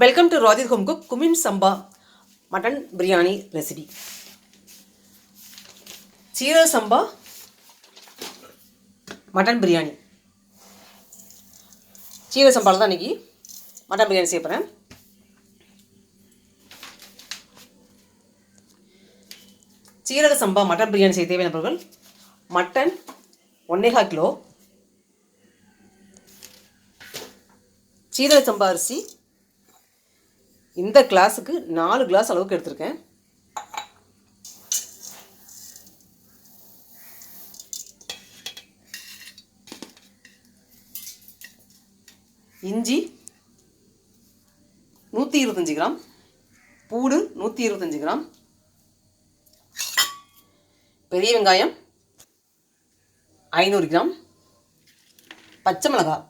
Welcome to Rajith home cook cumin samba mutton biryani recipe seeraga samba mutton biryani சீரக சம்பாவில் தான் இன்றைக்கி mutton biryani செய்ய போகிறேன் சீரக சம்பா மட்டன் பிரியாணி செய்ய தேவையான பொருட்கள் மட்டன் ஒன்னேகா கிலோ சீரக சம்பா அரிசி இந்த கிளாஸுக்கு நாலு கிளாஸ் அளவுக்கு எடுத்திருக்கேன். இஞ்சி நூற்றி இருபத்தஞ்சி கிராம் பூடு நூற்றி இருபத்தஞ்சி கிராம் பெரிய வெங்காயம் ஐநூறு கிராம் பச்சை மிளகாய்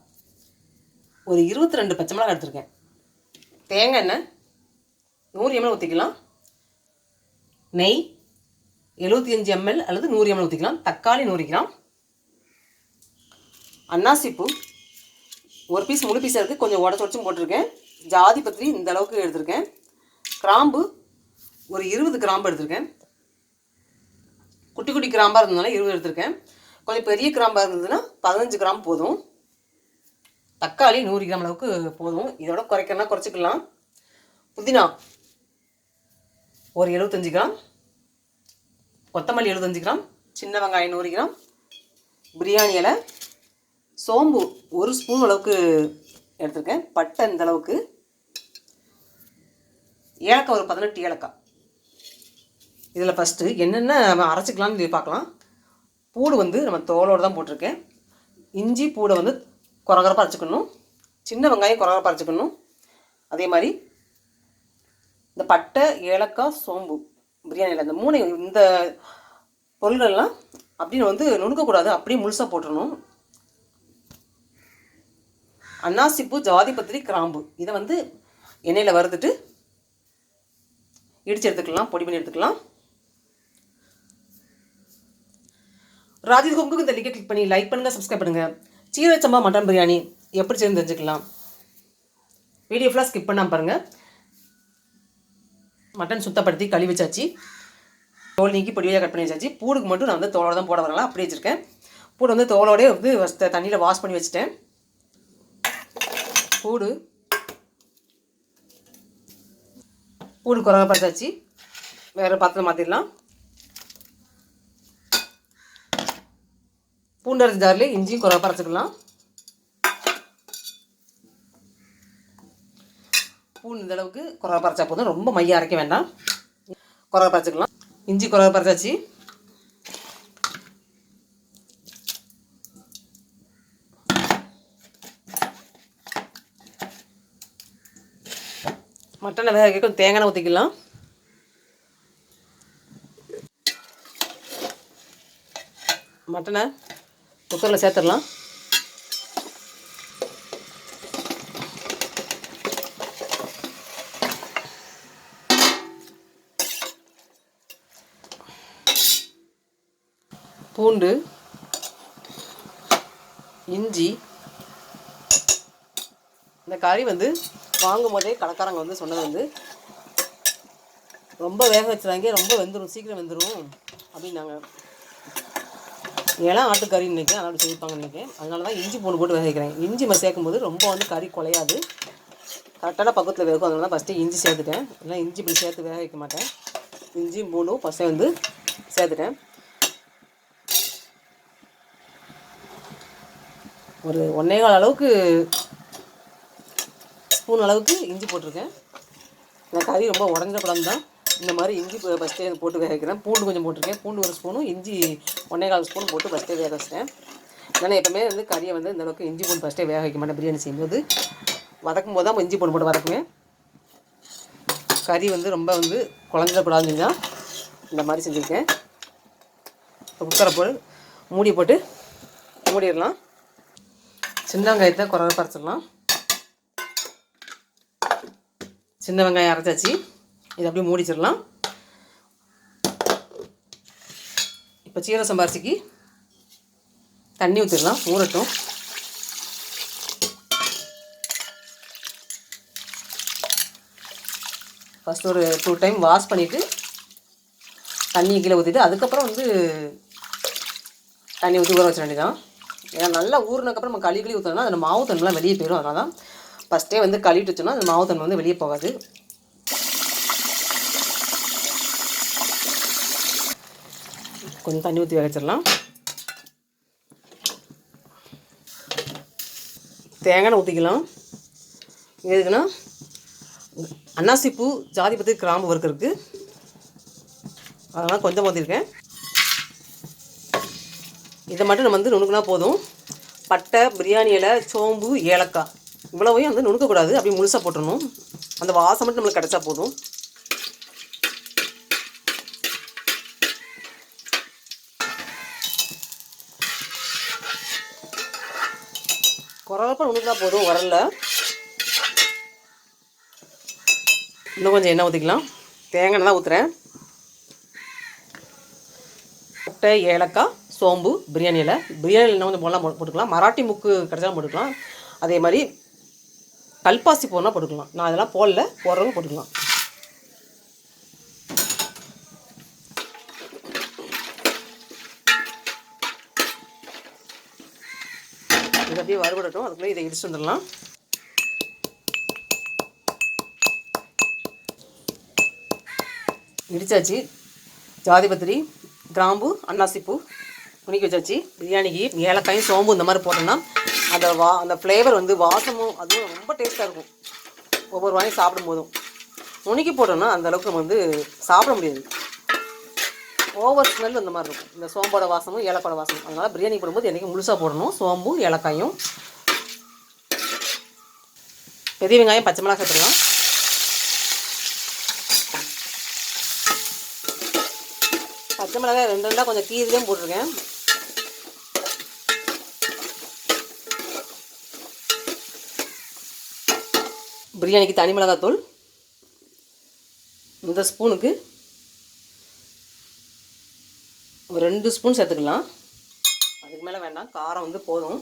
ஒரு இருபத்தி ரெண்டு பச்சை மிளகா எடுத்திருக்கேன். தேங்காய் எண்ணெய் நூறு எம்எல் ஊற்றிக்கலாம் நெய் எழுபத்தி அஞ்சு எம்எல் அல்லது நூறு எம்எல் ஊற்றிக்கலாம் தக்காளி நூறு கிராம். அன்னாசிப்பூ ஒரு பீஸ் முழு பீஸாக இருக்குது கொஞ்சம் உடச்சு உடச்சும் போட்டிருக்கேன். ஜாதி பத்திரி இந்த அளவுக்கு எடுத்திருக்கேன். கிராம்பு ஒரு இருபது கிராம்பு எடுத்திருக்கேன். குட்டி குட்டி கிராம்பாக இருந்ததுனால இருபது எடுத்திருக்கேன். கொஞ்சம் பெரிய கிராம்பாக இருந்ததுன்னா பதினஞ்சு கிராம் போதும். தக்காளி நூறு கிராம் அளவுக்கு போதும். இதோட குறைக்கணும்னா குறைச்சிக்கலாம். புதினா ஒரு எழுபத்தஞ்சி கிராம். கொத்தமல்லி எழுபத்தஞ்சி கிராம். சின்ன வெங்காயம் நூறு கிராம். பிரியாணி இலை. சோம்பு ஒரு ஸ்பூன் அளவுக்கு எடுத்திருக்கேன். பட்டை இந்த அளவுக்கு. ஏலக்காய் ஒரு பதினெட்டு ஏலக்காய். இதில் ஃபஸ்ட்டு என்னென்ன நம்ம அரைச்சிக்கலாம்னு பார்க்கலாம். பூடு வந்து நம்ம தோலோடு தான் போட்டிருக்கேன். இஞ்சி பூடை வந்து குறகுறப்பாக அரைச்சிக்கணும். சின்ன வெங்காயம் குறகுறப்பாக அரைச்சிக்கணும். அதே மாதிரி இந்த பட்டை ஏலக்காய் சோம்பு பிரியாணியில் இந்த மூணு இந்த பொருள்கள்லாம் அப்படின்னு வந்து நுணுக்கக்கூடாது. அப்படியே முழுசாக போட்டுடணும் அன்னாசிப்பூ ஜாதிபத்திரி கிராம்பு. இதை வந்து எண்ணெயில் வறுத்துட்டு இடித்து எடுத்துக்கலாம் பொடி பண்ணி எடுத்துக்கலாம். ராஜித் ஹோம்க்கு இந்த லிங்கை கிளிக் பண்ணி லைக் பண்ணுங்கள் சப்ஸ்கிரைப் பண்ணுங்கள் சீரக சம்பா மட்டன் பிரியாணி எப்படி செய்யணும் தெரிஞ்சுக்கலாம். வீடியோ ஃபுல்லாக ஸ்கிப் பண்ணாமல் பாருங்கள் மட்டன் சுத்தப்படுத்தி கழுவி வச்சாச்சு. தோல் நீக்கி பொடியாக கட் பண்ணி வச்சாச்சு. பூடுக்கு மட்டும் நான் வந்து தோலோட தான் போட வரலாம் அப்படியே வச்சுருக்கேன். பூடு வந்து தோலோடே வந்து ஃபஸ்ட்டு தண்ணியில் வாஷ் பண்ணி வச்சுட்டேன். பூடு. பூடு குறவை பார்த்தாச்சு வேறு பாத்திரம் மாற்றிடலாம் பூண்டரசு ஜாரில் இஞ்சியும் குறவை பறச்சுக்கலாம். பூண்டு இந்த அளவுக்கு குறவை பறச்சா போதும். ரொம்ப மையம் அரைக்க வேண்டாம். குறவை பறச்சுக்கலாம். இஞ்சி குறவை பறச்சாச்சு. மட்டனை வேக வைக்க கொஞ்சம் தேங்காய் ஊற்றிக்கலாம் மட்டனை குக்கரில் சேர்த்துடலாம். பூண்டு இஞ்சி இந்த கறி வந்து வாங்கும் போதே கடைக்காரங்க வந்து சொன்னது வந்து ரொம்ப வேக வச்சுறாங்க ரொம்ப வெந்துடும் சீக்கிரம் வெந்துடும் அப்படின்னாங்க. ஏன்னா ஆட்டுக்கறி இன்றைக்கி அதனால் அப்படி செய்வாங்க இன்றைக்கி அதனால தான் இஞ்சி பூண்டு போட்டு வேக வைக்கிறேன். இஞ்சி நம்ம சேர்க்கும்போது ரொம்ப வந்து கறி குலையாது. கரெக்டான பக்கத்தில் வேகும். அதனால தான் ஃபஸ்ட்டு இஞ்சி சேர்த்துட்டேன். இல்லை இஞ்சி இப்படி சேர்த்து வேக வைக்க மாட்டேன். இஞ்சி பூண்டும் ஃபஸ்ட்டே வந்து சேர்த்துட்டேன். ஒரு ஒன்றே கால் அளவுக்கு ஸ்பூன் அளவுக்கு இஞ்சி போட்டிருக்கேன். நான் கறி ரொம்ப உடஞ்சிடக்கூடாது தான். இந்த மாதிரி இஞ்சி ஃபஸ்ட்டே போட்டு வேக வைக்கிறேன். பூண்டு கொஞ்சம் போட்டிருக்கேன். பூண்டு ஒரு ஸ்பூனும் இஞ்சி ஒன்றே கால் ஸ்பூன் போட்டு ஃபஸ்ட்டே வேக வச்சிட்டேன். நான் எப்போவுமே வந்து கறியை வந்து இந்த அளவுக்கு இஞ்சி பூண்டு ஃபஸ்ட்டே வேக வைக்க மாட்டேன் பிரியாணி செய்யும்போது. வதக்கும் போது தான் இஞ்சி பூண்டு போட்டு வதக்குவேன். கறி வந்து ரொம்ப வந்து குழஞ்சிடக்கூடாதுன்னு தான் இந்த மாதிரி செஞ்சுருக்கேன். குக்கரை போட்டு மூடி போட்டு மூடிடலாம். சின்ன வெங்காயத்தை குறவை பறிச்சிடலாம். சின்ன வெங்காயம் அரைச்சாச்சு. இதை அப்படியே மூடிச்சிடலாம். இப்போ சீரக சம்பாரிச்சிக்கு தண்ணி ஊற்றிடலாம் ஊறட்டும். ஃபஸ்ட் ஒரு டூ டைம் வாஷ் பண்ணிவிட்டு தண்ணியை கீழே ஊற்றிட்டு அதுக்கப்புறம் வந்து தண்ணி ஊற்றி ஊற வச்ச வேண்டியதான் ஏன்னா நல்லா ஊறினக்கப்புறம் நம்ம களி களி ஊற்றணும்னா அந்த மாவு தண்ணிலாம் வெளியே போயிடும் அதனால தான் ஃபஸ்ட்டே வந்து கழுவிட்டு வச்சோம்னா அந்த மாவு தண்ணி வந்து வெளியே போகாது. கொஞ்சம் தண்ணி ஊற்றி வேக வச்சிடலாம் தேங்காய் ஊற்றிக்கலாம் எதுக்குன்னா அன்னாசிப்பூ ஜாதிபத்தி கிராம்பு இருக்குது அதெல்லாம் கொஞ்சம் ஊற்றிருக்கேன் இதை மட்டும் நம்ம வந்து நுணுக்குனா போதும். பட்டை பிரியாணி இலை சோம்பு ஏலக்காய். இவ்வளவையும் வந்து நுணுக்கக்கூடாது. அப்படியே முழுசாக போட்டுடணும் அந்த வாசம் மட்டும் நம்மளுக்கு கிடச்சா போதும். குறவப்ப நுணுக்கினா போதும் வரல. இன்னும் கொஞ்சம் எண்ணெய் ஊற்றிக்கலாம் தேங்காய் தான் ஊற்றுறேன் முட்டை ஏலக்காய் சோம்பு பிரியாணி இலை. பிரியாணி கொஞ்சம் போடலாம் போட்டுக்கலாம். மராட்டி முக்கு கிடச்சாலும் போட்டுக்கலாம். அதே மாதிரி கல்பாசி போடலாம் போட்டுக்கலாம். நான் அதெல்லாம் போடல போடுறவங்க போட்டுக்கலாம். இது அதுக்குள்ளே இதை இடிச்சு வந்துடலாம். இடிச்சாச்சு. ஜாதிபத்திரி கிராம்பு அன்னாசிப்பூ துணிக்கி வச்சாச்சு. பிரியாணிக்கு ஏலக்காயும் சோம்பு இந்த மாதிரி போட்டோம்னா அந்த வா அந்த ஃப்ளேவர் வந்து வாசமும் அதுவும் ரொம்ப டேஸ்ட்டாக இருக்கும். ஒவ்வொரு வாயும் சாப்பிடும் போதும் நுணுக்கி போட்டோம்னா அந்த அளவுக்கு நம்ம வந்து சாப்பிட முடியாது. ஓவர் ஸ்மெல் அந்த மாதிரி இருக்கும். இந்த சோம்போட வாசமும் ஏலக்காய் வாசமும். அதனால் பிரியாணி போடும்போது என்றைக்கும் முழுசாக போடணும். சோம்பும் ஏலக்காயும். பெரிய வெங்காயம் பச்சை மிளகாய் சேர்த்துக்கலாம். பச்சை மிளகாய் ரெண்டு ரெண்டாக கொஞ்சம் கீரிலையும் போட்டிருக்கேன். பிரியாணிக்கு தனி மிளகாத்தூள் இந்த ஸ்பூனுக்கு ஒரு ரெண்டு ஸ்பூன் சேர்த்துக்கலாம். அதுக்கு மேலே வேண்டாம் காரம் வந்து போதும்.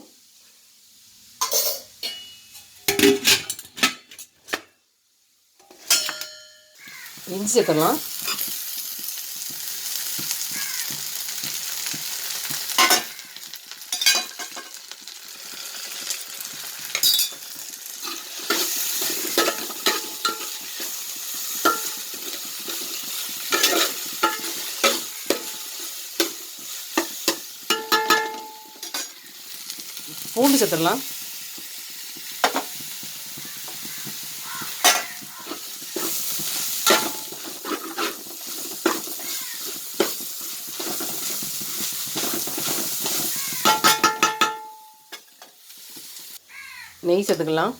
இஞ்சி சேர்த்துக்கலாம் பூண்டு சேர்த்துடலாம். நெய் சேர்த்துக்கலாம்.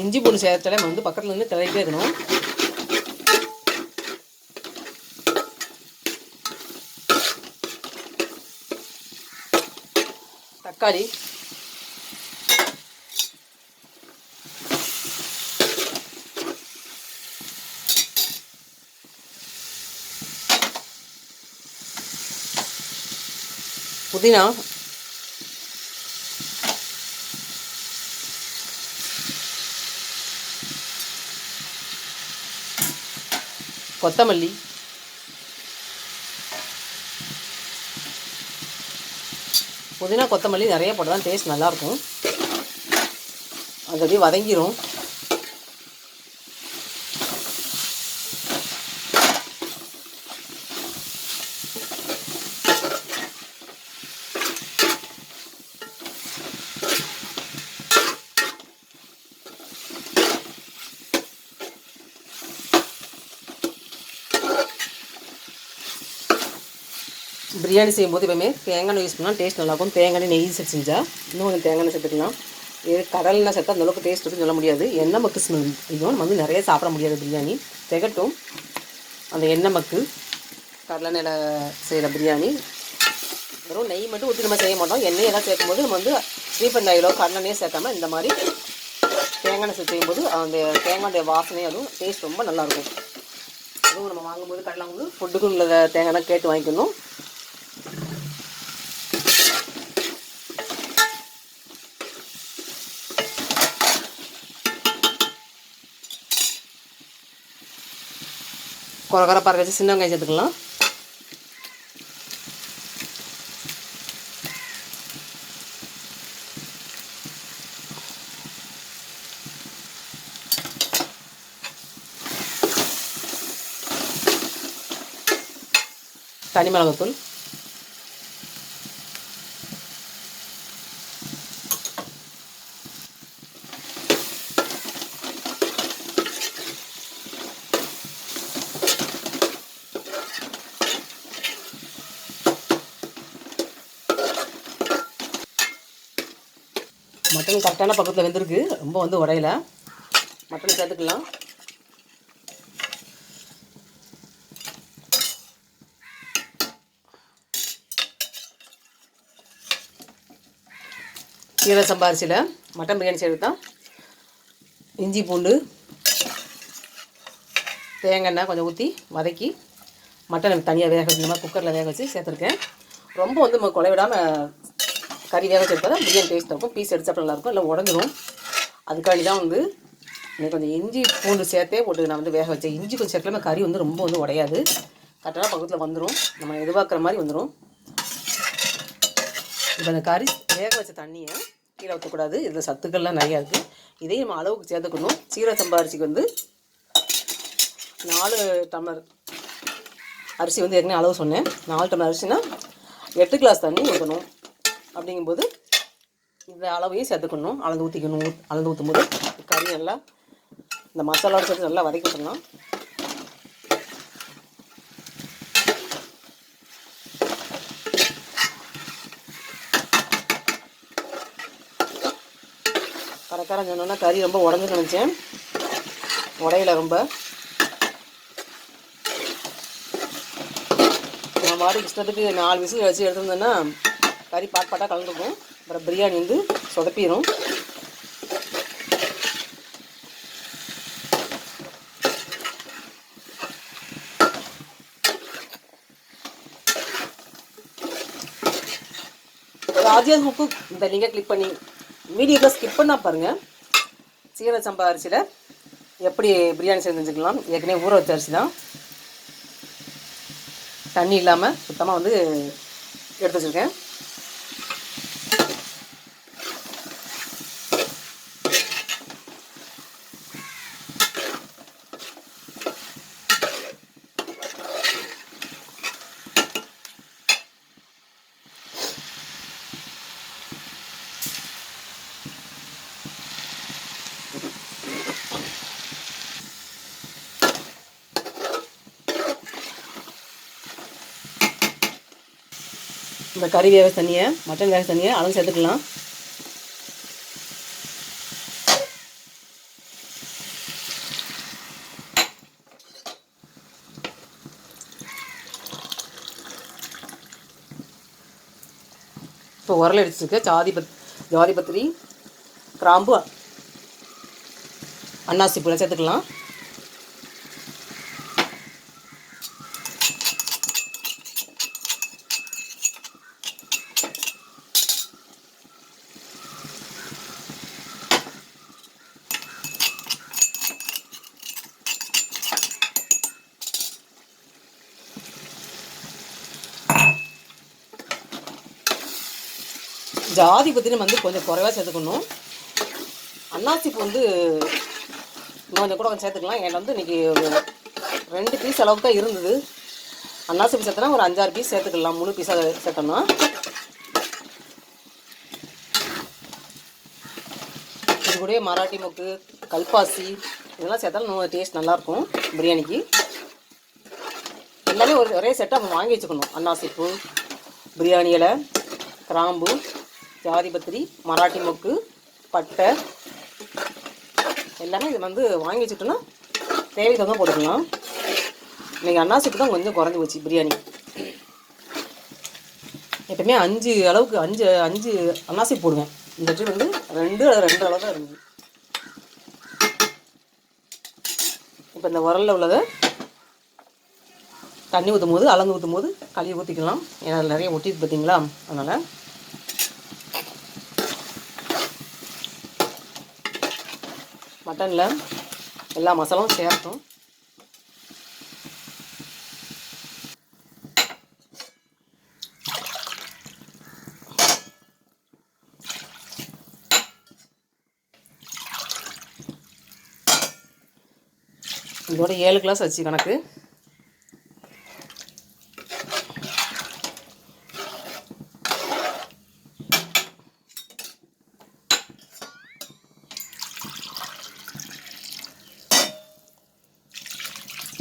இஞ்சி பூண்டு சேர்த்தாலே நம்ம வந்து பக்கத்தில் இருந்து கிளறிட்டே இருக்கணும். தக்காளி. புதினா. கொத்தமல்லி. புதினா கொத்தமல்லி நிறைய போட்டு தான் டேஸ்ட் நல்லாயிருக்கும். அது அப்படியே வதங்கிரும். பிரியாணி செய்யும்போது எப்பவுமே தேங்காய் யூஸ் பண்ணால் டேஸ்ட் நல்லாயிருக்கும் தேங்காய் எண்ணெய் நெய் சேர்த்து செஞ்சால் இன்னும் கொஞ்சம் தேங்காய் எண்ணெய் சேர்த்துக்கலாம். இது கடலெலாம் சேர்த்தா அந்தளவுக்கு டேஸ்ட் இருக்குன்னு சொல்ல முடியாது. எண்ணெய் மக்கு ஸ்மெல் நம்ம வந்து நிறைய சாப்பிட முடியாது பிரியாணி. திகட்டும் அந்த எண்ணெய் மக்கு. கடலெண்ணெயில் செய்கிற பிரியாணி. வெறும் நெய் மட்டும் ஊற்றி நம்ம செய்ய மாட்டோம். எண்ணெய் எல்லாம் சேர்க்கும்போது நம்ம வந்து ரீஃபண்ட் ஆயிலோ கடலெண்ணெயோ சேர்க்காம இந்த மாதிரி தேங்காய் எண்ணெய் செய்யும்போது அந்த தேங்காய் வாசனை அதுவும் டேஸ்ட் ரொம்ப நல்லாயிருக்கும் அதுவும் நம்ம வாங்கும்போது கடலை வந்து ஃபுட்டுக்கு உள்ள தேங்காய் எண்ணெய் கேட்டு வாங்கிக்கணும். குறை குறை பறக்க வச்சு சின்ன வெங்காயம் சேர்த்துக்கலாம். தனி மிளகாத்தூள் மட்டன் கரெக்டான பக்கத்தில் வெந்திருக்கு. ரொம்ப வந்து உடையல. மட்டன் சேர்த்துக்கலாம். கீரை சம்பாரிசியில் மட்டன் பிரியாணி செய்கிறது தான் இஞ்சி பூண்டு தேங்காய் எண்ணெய் கொஞ்சம் ஊற்றி வதக்கி மட்டன் தனியாக வேக வச்சு மாதிரி குக்கரில் வேக வச்சு சேர்த்துருக்கேன். ரொம்ப வந்து நம்ம குலை விடாமல் கறி வேக வச்சு எடுத்தால் பிரியாணி டேஸ்ட் இருக்கும். பீஸ் எடுத்து சாப்பிட நல்லாயிருக்கும் இல்லை உடஞ்சிரும். அதுக்காண்டி தான் வந்து எனக்கு கொஞ்சம் இஞ்சி பூண்டு சேர்த்தே போட்டு நான் வந்து வேக வச்சேன். இஞ்சி கொஞ்சம் சேர்க்கலாமே கறி வந்து ரொம்ப வந்து உடையாது. கரெக்டாக பக்கத்தில் வந்துடும் நம்ம எதிர்பார்க்குற மாதிரி வந்துடும் இப்போ அந்த கறி வேக வச்ச தண்ணியை கீழே ஊற்றக்கூடாது இதில் சத்துக்கள்லாம் நிறையா இருக்குது இதையும் நம்ம அளவுக்கு சேர்த்துக்கணும். சீரக சம்பா அரிசிக்கு வந்து நாலு டம்ளர் அரிசி வந்து ஏற்கனவே அளவு சொன்னேன். நாலு டம்ளர் அரிசினா எட்டு கிளாஸ் தண்ணி ஊற்றணும் அப்படிங்கும்போது இந்த அளவையும் சேர்த்துக்கணும். அளந்து ஊற்றிக்கணும் அளந்து ஊற்றும் போது கறி நல்லா இந்த மசாலாவோட சேர்த்து நல்லா வதக்கி விட்டுடலாம் கடைக்காரன் சொன்னோன்னா கறி ரொம்ப உடஞ்சு நினச்சேன். உடையில ரொம்ப. நான் மாதிரி இஷ்டத்துக்கு நாலு விசில் வச்சு எடுத்துருந்தேன்னா கறி பாட் பாட்டாக கலந்துக்கும். அப்புறம் பிரியாணி வந்து சொதப்பிடும் ராஜியாஸ் குக்கு இந்த லிங்கை கிளிக் பண்ணி வீடியோவில் ஸ்கிப் பண்ணால் பாருங்கள் சீரக சம்பா அரிசியில் எப்படி பிரியாணி செஞ்சு செஞ்சுக்கலாம் ஏற்கனவே ஊற வச்ச அரிசி தான். தண்ணி இல்லாமல் சுத்தமாக வந்து எடுத்து வச்சுருக்கேன். கறி வேக தண்ணியை மட்டன் வேக தண்ணியை அளவு சேர்த்துக்கலாம். இப்போ உரல் அடிச்சிருக்க ஜாதி பத் ஜாதி பத்திரி கிராம்பு அன்னாசி பூலை சேர்த்துக்கலாம். ஜாதி பத்திரி வந்து கொஞ்சம் குறைவாக சேர்த்துக்கணும். அன்னாசிப்பூ வந்து கொஞ்சம் கூட கொஞ்சம் சேர்த்துக்கலாம். என்கிட்ட வந்து இன்றைக்கி ஒரு ரெண்டு பீஸ் அளவுக்கு தான் இருந்தது. அன்னாசிப்பு சேர்த்தனா ஒரு அஞ்சாறு பீஸ் சேர்த்துக்கலாம். முழு பீஸாக சேர்த்தோம்னா. இது கூட மராட்டி மொக்கு கல்பாசி இதெல்லாம் சேர்த்தாலும் இன்னும் டேஸ்ட் நல்லாயிருக்கும் பிரியாணிக்கு. எல்லாமே ஒரு ஒரே செட்டாக நம்ம வாங்கி வச்சுக்கணும். அன்னாசிப்பு பிரியாணி இலை கிராம்பு ஜாதிபத்திரி மராட்டி மொக்கு பட்டை எல்லாமே இது வந்து வாங்கி வச்சுட்டோன்னா தேவைக்கு தகுந்த போட்டுக்கலாம். இன்றைக்கி அன்னாசிக்கு தான் கொஞ்சம் குறைஞ்சி போச்சு பிரியாணி. எப்பவுமே அஞ்சு அளவுக்கு அஞ்சு அஞ்சு அன்னாசி போடுவேன். இந்த ட்ரிப் வந்து ரெண்டு அது ரெண்டு அளவு தான் இருந்தது இப்போ இந்த உரலில் உள்ளதை தண்ணி ஊற்றும் போது அளந்து ஊற்றும் போது கழுவி ஊற்றிக்கலாம் ஏன்னா நிறைய ஒட்டிட்டு பார்த்தீங்களா அதனால் மட்டனில் எல்லா மசாலாவும் சேர்த்தோம். இதோட ஏழு கிளாஸ் வச்சு கணக்கு.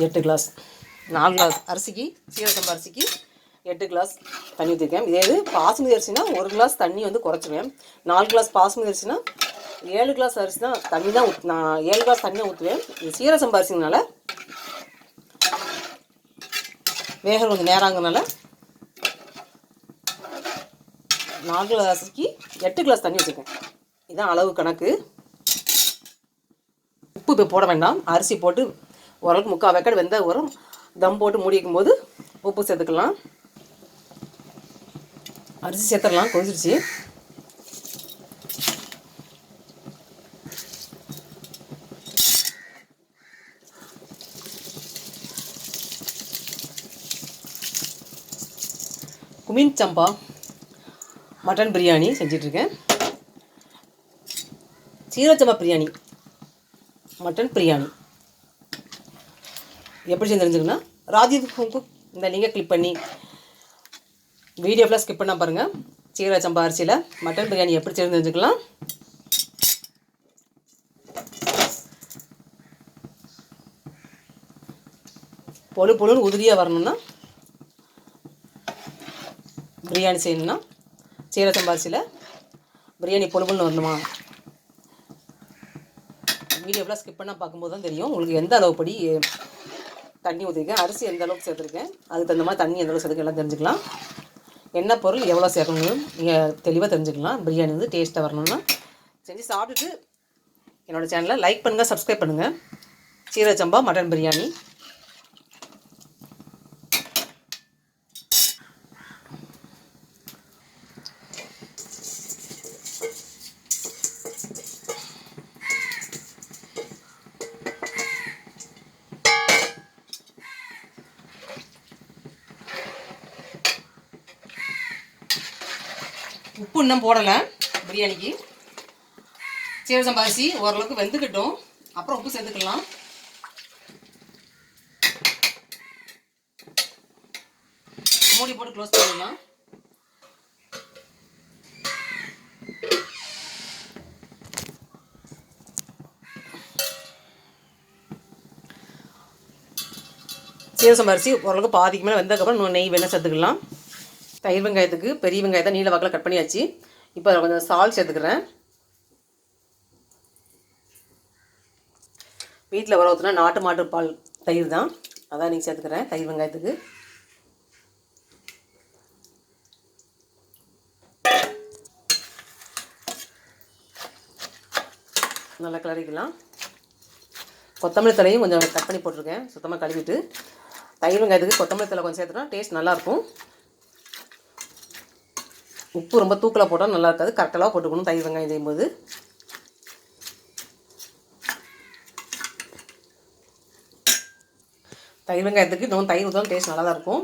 எட்டு கிளாஸ். நாலு கிளாஸ் அரிசிக்கு சீரகம்பு அரிசிக்கு எட்டு கிளாஸ் தண்ணி ஊற்றிருக்கேன் இதே இது பாசுமதி அரிசினா ஒரு கிளாஸ் தண்ணி வந்து குறைச்சிருவேன். நாலு கிளாஸ் பாசுமதி அரிசினா ஏழு கிளாஸ் அரிசி தான் தண்ணி தான் ஊத் நான் ஏழு கிளாஸ் தண்ணி தான் ஊற்றுவேன் இது சீரகம்பு அரிசினால வேக கொஞ்சம் நேராங்கனால நாலு கிளாஸ் அரிசிக்கு எட்டு கிளாஸ் தண்ணி வச்சுருக்கேன் இதுதான் அளவு கணக்கு. உப்பு இப்போ போட வேண்டாம். அரிசி போட்டு ஓரளவுக்கு முக்கால் வேக்காடு வெந்த உரம் தம் போட்டு மூடி வைக்கும்போது உப்பு சேர்த்துக்கலாம். அரிசி சேர்த்துடலாம் கொதிச்சிருச்சு. குமின் சம்பா மட்டன் பிரியாணி செஞ்சிட்ருக்கேன். சீரச்சம்பா பிரியாணி மட்டன் பிரியாணி. எப்படி செஞ்சு ராஜீவ் குங்கு இந்த நீங்கள் கிளிக் பண்ணி வீடியோ ஃபுல்லாக ஸ்கிப் பண்ணால் பாருங்கள் சீரக சம்பா அரிசியில் மட்டன் பிரியாணி எப்படி செய்யணும் தெரிஞ்சுக்கலாம் பொழு பொழுன்னு உதிரியாக வரணும்னா பிரியாணி செய்யணும்னா சீரக சம்பா அரிசியில் பிரியாணி பொழு பொழுன்னு வரணுமா? வீடியோவில் ஸ்கிப் பண்ணால் பார்க்கும்போது தான் தெரியும். உங்களுக்கு எந்த அளவுப்படி தண்ணி ஊற்றிருக்கேன் அரிசி எந்த அளவுக்கு சேர்த்துருக்கேன்? அதுக்கு தகுந்த மாதிரி தண்ணி எந்த அளவுக்கு சேர்த்துக்க எல்லாம் தெரிஞ்சுக்கலாம். என்ன பொருள் எவ்வளோ சேர்க்கணும் நீங்கள் தெளிவாக தெரிஞ்சுக்கலாம். பிரியாணி வந்து டேஸ்ட்டாக வரணும்னா செஞ்சு சாப்பிட்டுட்டு என்னோடய சேனலை லைக் பண்ணுங்கள் சப்ஸ்கிரைப் பண்ணுங்கள் சீரக சம்பா மட்டன் பிரியாணி. உப்பு இன்னும் போடலை பிரியாணிக்கு. சீரக பாசி ஓரளவுக்கு வெந்துக்கட்டும் அப்புறம் உப்பு சேர்த்துக்கலாம். மூடி போட்டு க்ளோஸ் பண்ணிடலாம். சீரசம் அரிசி ஓரளவுக்கு பாதிக்கு மேலே வெந்ததுக்கப்புறம் நெய் வேணால் சேர்த்துக்கலாம். தயிர் வெங்காயத்துக்கு பெரிய வெங்காயத்தை நீல வாக்கில் கட் பண்ணியாச்சு. இப்போ அதில் கொஞ்சம் சால் சேர்த்துக்கிறேன். வீட்டில் வர ஊற்றுனா நாட்டு மாட்டு பால் தயிர் தான். அதான் நீங்கள் சேர்த்துக்கிறேன் தயிர் வெங்காயத்துக்கு. நல்லா கிளறிக்கலாம். கொத்தமல்லி தலையும் கொஞ்சம் கட் பண்ணி போட்டிருக்கேன். சுத்தமாக கழுவிட்டு. தயிர் வெங்காயத்துக்கு கொத்தமல்லி தலை கொஞ்சம் சேர்த்துனா டேஸ்ட் நல்லாயிருக்கும் உப்பு ரொம்ப தூக்கில் போட்டால் நல்லா இருக்காது. கரெக்டாக போட்டுக்கணும் தயிர் வெங்காயம் செய்யும்போது தயிர் வெங்காயத்துக்கு இன்னும் தயிர் ஊற்றாலும் டேஸ்ட் நல்லா தான் இருக்கும்.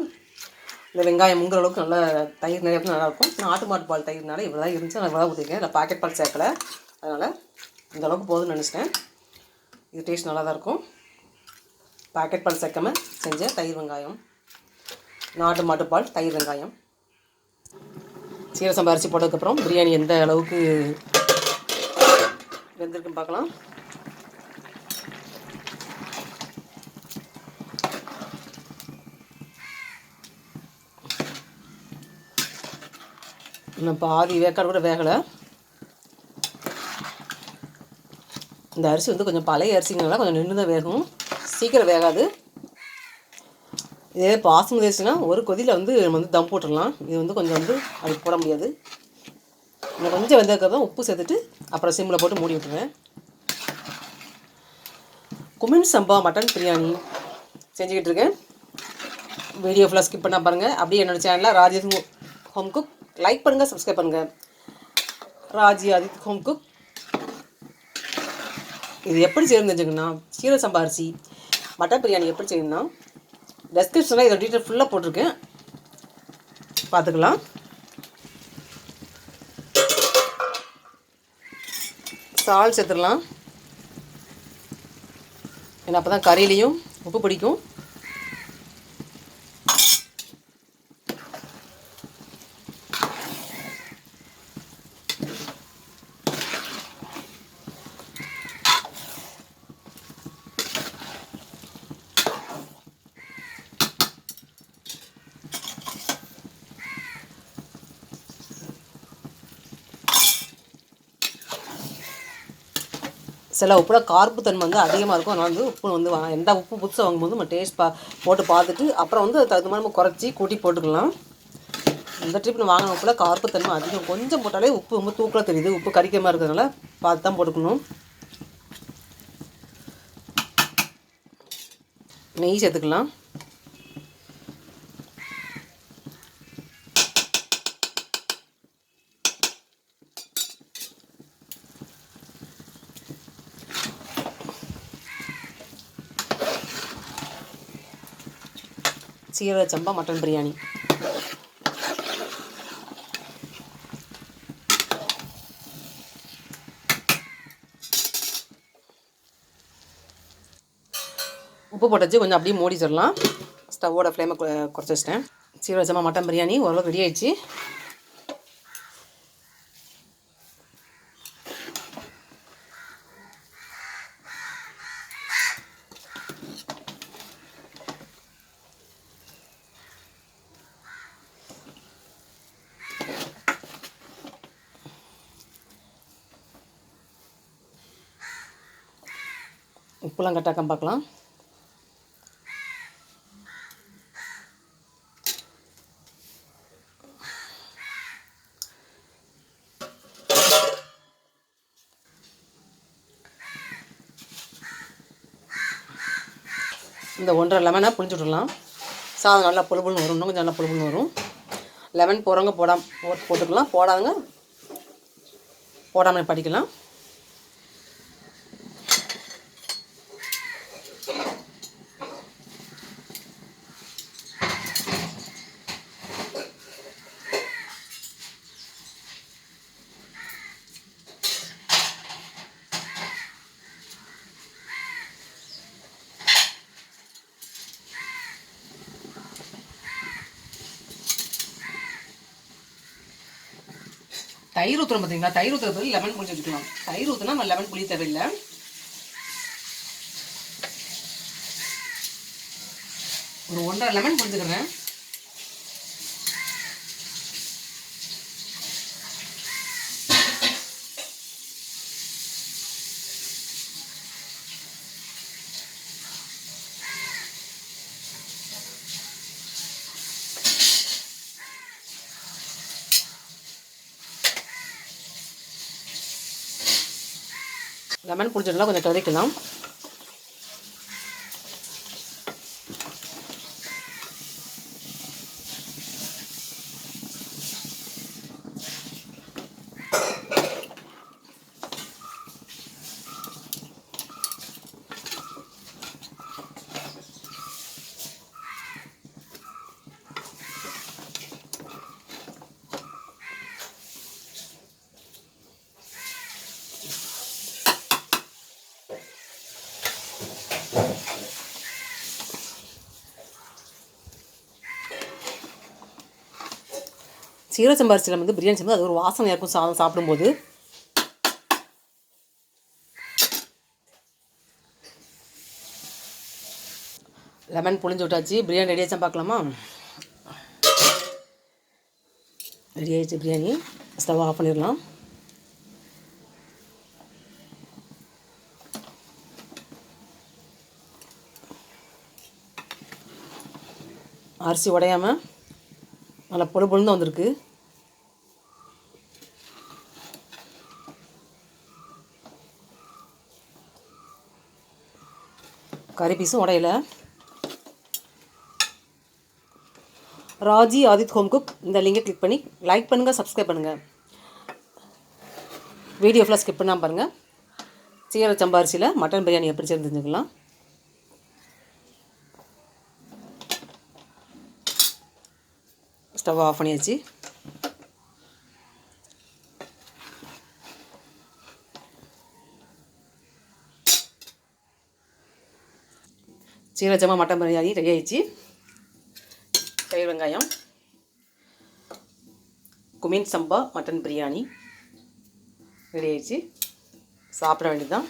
இந்த வெங்காயம் முங்குற அளவுக்கு நல்லா தயிர் நிறைய நல்லாயிருக்கும் நாட்டு மாட்டு பால் தயிர்னால இவ்வளோ தான் இருந்துச்சு. நான் இவ்வளோ தான் ஊற்றிருக்கேன் இல்லை பாக்கெட் பால் சேர்க்கலை. அதனால் இந்த அளவுக்கு போதும்னு நினச்சிட்டேன். இது டேஸ்ட் நல்லா தான் இருக்கும். பாக்கெட் பால் சேர்க்காம செஞ்ச தயிர் வெங்காயம். நாட்டு மாட்டுப்பால் தயிர் வெங்காயம். சீரக சம்பா அரிசி போட்டதுக்கப்புறம் பிரியாணி எந்த அளவுக்கு வெந்திருக்குன்னு பார்க்கலாம். இன்னும் பாதி வேக்காடு கூட வேகலை. இந்த அரிசி வந்து கொஞ்சம் பழைய அரிசிங்கனால கொஞ்சம் நின்று தான் வேகும். சீக்கிரம் வேகாது. இதே பாசுமதி ரைஸ்னா ஒரு கொதியில் வந்து நம்ம வந்து தம் போட்டுடலாம். இது வந்து கொஞ்சம் வந்து அதுக்கு போட முடியாது. இன்னும் கொஞ்சம் வெந்ததுக்கப்புறம் உப்பு சேர்த்துட்டு அப்புறம் சிம்மில் போட்டு மூடி விட்டுருவேன். குமின் சம்பா மட்டன் பிரியாணி செஞ்சுக்கிட்டு இருக்கேன். வீடியோ ஃபுல்லாக ஸ்கிப் பண்ணால் பாருங்கள் அப்படியே என்னோடய சேனலில் ராஜித் ஹோம் குக் லைக் பண்ணுங்கள் சப்ஸ்கிரைப் பண்ணுங்கள் ராஜி ஆதித் ஹோம் குக் இது எப்படி செய்யணும் தெரிஞ்சுக்கணும்னா சீரக சம்பா அரிசி மட்டன் பிரியாணி எப்படி செய்யணும்னா டெஸ்கிரிப்ஷனில் இதோட டீட்டெயில் ஃபுல்லாக போட்டிருக்கேன். பார்த்துக்கலாம். சால் சேர்த்துடலாம். ஏன்னா அப்போ தான் கறியிலையும் உப்பு பிடிக்கும். சில உப்பில் கார்ப்பு தன்மை வந்து அதிகமாக இருக்கும். அதனால் வந்து உப்பு வந்து வா எந்த உப்பு புதுசாக வாங்கும்போது நம்ம டேஸ்ட் பா போட்டு பார்த்துட்டு அப்புறம் வந்து அது தகுந்த மாதிரி நம்ம குறைச்சி கூட்டி போட்டுக்கலாம். இந்த ட்ரிப் நான் வாங்கின உப்புல கார்ப்பு தன்மை அதிகம். கொஞ்சம் போட்டாலே உப்பு ரொம்ப தூக்கலாக தெரியுது. உப்பு கறிக்கமாக இருக்கிறதுனால பார்த்து தான் போட்டுக்கணும். நெய் சேர்த்துக்கலாம். சீரக சம்பா மட்டன் பிரியாணி. உப்பு போட்டாச்சு கொஞ்சம் அப்படியே மூடிச்சிடலாம். ஸ்டவ்வோட ஃப்ளேமை குறைச்சி வச்சிட்டேன். சீரக சம்பா மட்டன் பிரியாணி ஓரளவுக்கு ரெடி ஆயிடுச்சு. உப்புலாம் கட்டாக்கம் பார்க்கலாம். இந்த ஒன்றரை லெமனை புளிஞ்சு விடலாம் சாதம் நல்லா புழுப்புன்னு வரும். இன்னும் கொஞ்சம் நல்லா புழுப்புன்னு வரும். லெமன் போகிறவங்க போடாம போட்டுக்கலாம். போடாதவங்க போடாமல் படிக்கலாம். தயிர் ஊற்றுறோம் பார்த்தீங்களா தயிர் ஊற்றுற லெமன் புளிச்சு வச்சுக்கலாம். தயிர் ஊற்றினா நம்ம லெமன் புளி தேவையில்லை. ஒரு ஒன்றரை லெமன் புளிச்சுக்கிறேன் லெமன் புளிச்சதெல்லாம் கொஞ்சம் துவைக்கலாம் சீரக அரிசியில் வந்து பிரியாணி செய்யும்போது அது ஒரு வாசனை இருக்கும் சாதம் சாப்பிடும்போது. லெமன் புளிஞ்சு விட்டாச்சு. பிரியாணி ரெடி ஆச்சா பார்க்கலாமா? ரெடி ஆகிடுச்சு பிரியாணி. ஸ்டவ் ஆஃப் பண்ணிடலாம். அரிசி உடையாமல் நல்லா பொழு பொழுந்து வந்திருக்கு. கறி பீஸும் உடையல. ராஜி ஆதித் ஹோம் குக் இந்த லிங்கை கிளிக் பண்ணி லைக் பண்ணுங்கள் சப்ஸ்கிரைப் பண்ணுங்கள் வீடியோ ஃபுல்லாக ஸ்கிப் பண்ணாமல் பாருங்கள் சீரக சம்பா அரிசியில் மட்டன் பிரியாணி எப்படி சேர்ந்துக்கலாம் தெரிஞ்சுக்கலாம். ஸ்டவ் ஆஃப் பண்ணியாச்சு. சீரகமாக மட்டன் பிரியாணி ரெடி ஆயிடுச்சு. தயிர் வெங்காயம் cumin samba mutton biryani ready ஆயிடுச்சு. சாப்பிட வேண்டியதுதான்.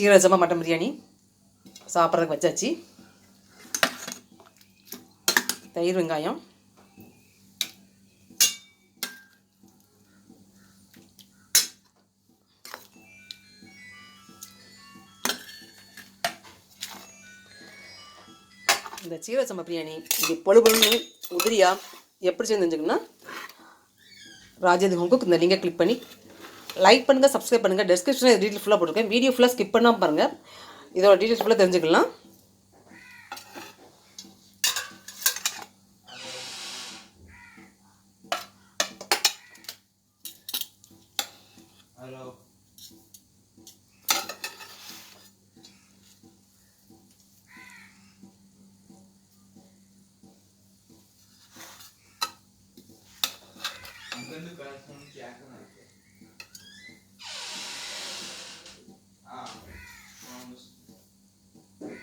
சீரக மட்டன் பிரியாணி. சாப்பிட்றதுக்கு வச்சாச்சு. தயிர் வெங்காயம். இந்த சீரக பிரியாணி இது பொழு பொழுன்னு உதிரியா எப்படி செஞ்சு தெரிஞ்சுக்கணும்னா ராஜேந்திர ஹோம்குக் இந்த லிங்கை கிளிக் பண்ணி லைக் பண்ணுங்கள் சப்ஸ்கிரைப் பண்ணுங்கள் டெஸ்கிரிப்ஷனில் டீட்டெயில் ஃபுல்லாக போட்டிருக்கேன். வீடியோ ஃபுல்லாக ஸ்கிப் பண்ணாமல் பாருங்கள் இதோட டீட்டெயில்ஸ் ஃபுல்லாக தெரிஞ்சுக்கலாம்.